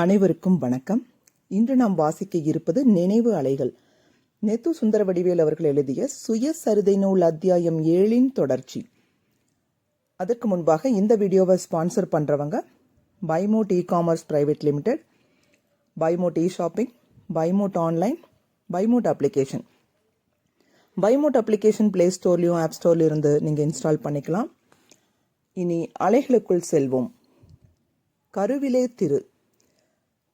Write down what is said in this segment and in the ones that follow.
அனைவருக்கும் வணக்கம். இன்று நாம் வாசிக்க இருப்பது நினைவு அலைகள். நெத்து சுந்தர வடிவேல் அவர்கள் எழுதிய சுயசரிதை நூல் அத்தியாயம் ஏழின் தொடர்ச்சி. அதற்கு முன்பாக இந்த வீடியோவை ஸ்பான்சர் பண்ணுறவங்க பைமோட் இ காமர்ஸ் பிரைவேட் லிமிடெட் பைமோட் இ shopping பைமோட் online பைமோட் application பைமோட் application play ஸ்டோர்லேயும் ஆப் ஸ்டோர்லையும் இருந்து நீங்கள் இன்ஸ்டால் பண்ணிக்கலாம். இனி அலைகளுக்குள் செல்வோம். கருவிலே திரு.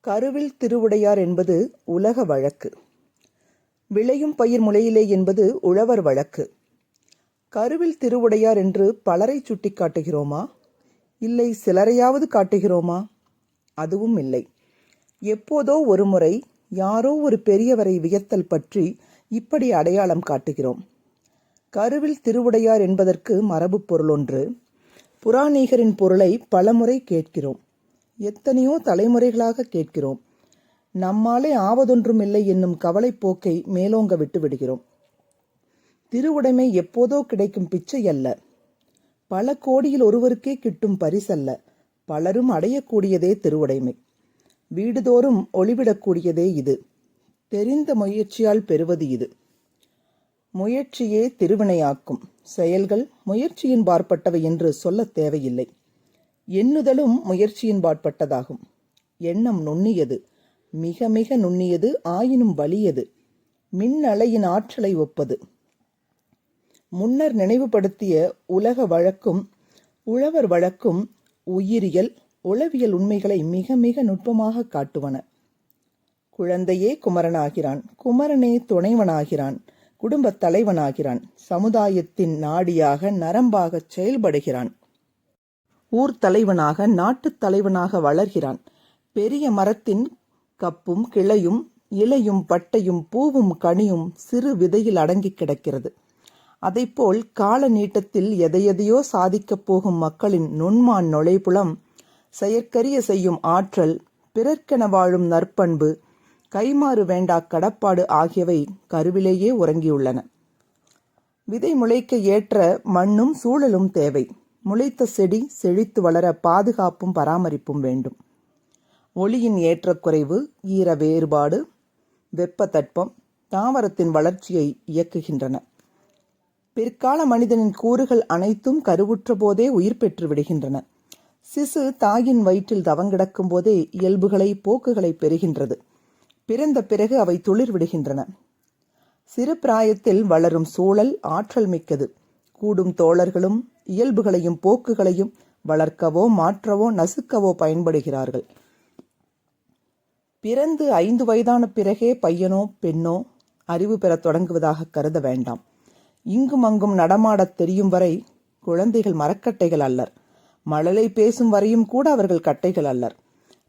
கருவில் திருவுடையார் என்பது உலக வழக்கு. விளையும் பயிர் முளையிலே என்பது உழவர் வழக்கு. கருவில் திருவுடையார் என்று பலரை சுட்டி காட்டுகிறோமா? இல்லை சிலரையாவது காட்டுகிறோமா? அதுவும் இல்லை. எப்போதோ ஒரு முறை யாரோ ஒரு பெரியவரை வியத்தல் பற்றி இப்படி அடையாளம் காட்டுகிறோம். கருவில் திருவுடையார் என்பதற்கு மரபு பொருள் ஒன்று. புராணீகரின் பொருளை பலமுறை கேட்கிறோம். எத்தனையோ தலைமுறைகளாக கேட்கிறோம். நம்மாலே ஆவதொன்றும் இல்லை என்னும் கவலைப்போக்கை மேலோங்க விட்டு விடுகிறோம். திருவுடைமை எப்போதோ கிடைக்கும் பிச்சை அல்ல. பல கோடியில் ஒருவருக்கே கிட்டும் பரிசல்ல. பலரும் அடையக்கூடியதே திருவுடைமை. வீடுதோறும் ஒளிவிடக்கூடியதே இது. தெரிந்த முயற்சியால் பெறுவது இது. முயற்சியே திருவினையாக்கும். செயல்கள் முயற்சியின் பார்ப்பட்டவை என்று சொல்லத் தேவையில்லை. எண்ணுதலும் முயற்சியின் பாட்பட்டதாகும். எண்ணம் நுண்ணியது. மிக மிக நுண்ணியது ஆயினும் வலியது. மின்னலையின் ஆற்றலை ஒப்பது. முன்னர் நினைவுபடுத்திய உலக வழக்கும் உழவர் வழக்கும் உயிரியல் உளவியல் உண்மைகளை மிக மிக நுட்பமாக காட்டுவன. குழந்தையே குமரனாகிறான் குமரனே துணைவனாகிறான் குடும்பத் தலைவனாகிறான் சமுதாயத்தின் நாடியாக நரம்பாக செயல்படுகிறான். ஊர் தலைவனாக நாட்டுத் தலைவனாக வளர்கிறான். பெரிய மரத்தின் கப்பும் கிளையும் இலையும் பட்டையும் பூவும் கனியும் சிறு விதையில் அடங்கி கிடக்கிறது. அதைப்போல் கால நீட்டத்தில் எதையெதையோ சாதிக்கப் போகும் மக்களின் நுண்மான் நுழைப்புலம் செயற்கரிய செய்யும் ஆற்றல் பிறர்க்கென வாழும் நற்பண்பு கைமாறு வேண்டா கடப்பாடு ஆகியவை கருவிலேயே உறங்கியுள்ளன. விதை முளைக்க ஏற்ற மண்ணும் சூழலும் தேவை. முளைத்த செடி செழித்து வளர பாதுகாப்பும் பராமரிப்பும் வேண்டும். ஒளியின் ஏற்றக்குறைவு ஈர வேறுபாடு வெப்ப தட்பம் தாவரத்தின் வளர்ச்சியை இயக்குகின்றன. பிற்கால மனிதனின் கூறுகள் அனைத்தும் கருவுற்ற போதே உயிர் பெற்று விடுகின்றன. சிசு தாயின் வயிற்றில் தவங்கிடக்கும் போதே இயல்புகளை போக்குகளை பெறுகின்றது. பிறந்த பிறகு அவை துளிர் விடுகின்றன. சிறு பிராயத்தில் வளரும் சூழல் ஆற்றல் மிக்கது. கூடும் தோழர்களும் இயல்புகளையும் போக்குகளையும் வளர்க்கவோ மாற்றவோ நசுக்கவோ பயன்படுகிறார்கள். பிறந்து ஐந்து வயதான பிறகே பையனோ பெண்ணோ அறிவு பெறத் தொடங்குவதாக கருத வேண்டாம். இங்கும் அங்கும் நடமாடத் தெரியும் வரை குழந்தைகள் மரக்கட்டைகள் அல்லர். மழலை பேசும் வரையும் கூட அவர்கள் கட்டைகள் அல்லர்.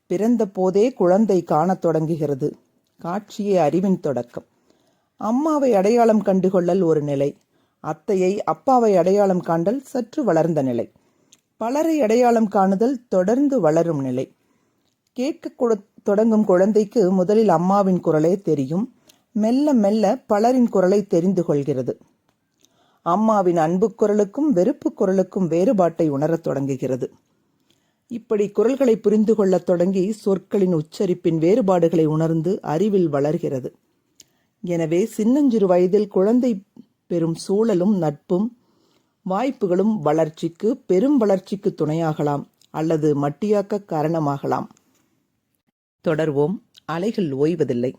பிறந்த போதே குழந்தை காணத் தொடங்குகிறது. காட்சியே அறிவின் தொடக்கம். அம்மாவை அடையாளம் கண்டுகொள்ளல் ஒரு நிலை. அத்தையை அப்பாவை அடையாளம் காண்டல் சற்று வளர்ந்த நிலை. பலரை அடையாளம் காணுதல் தொடர்ந்து வளரும் நிலை. கேட்க தொடங்கும் குழந்தைக்கு முதலில் அம்மாவின் குரலே தெரியும். மெல்ல மெல்ல பலரின் குரலை தெரிந்து கொள்கிறது. அம்மாவின் அன்பு குரலுக்கும் வெறுப்பு குரலுக்கும் வேறுபாட்டை உணரத் தொடங்குகிறது. இப்படி குரல்களை புரிந்து கொள்ளத் தொடங்கி சொற்களின் உச்சரிப்பின் வேறுபாடுகளை உணர்ந்து அறிவில் வளர்கிறது. எனவே சின்னஞ்சிறு வயதில் குழந்தை பெறும் சூழலும் நட்பும் வாய்ப்புகளும் வளர்ச்சிக்கு பெரும் வளர்ச்சிக்கு துணையாகலாம் அல்லது மட்டியாக்க காரணமாகலாம். தொடர்வோம். அலைகள் ஓய்வதில்லை.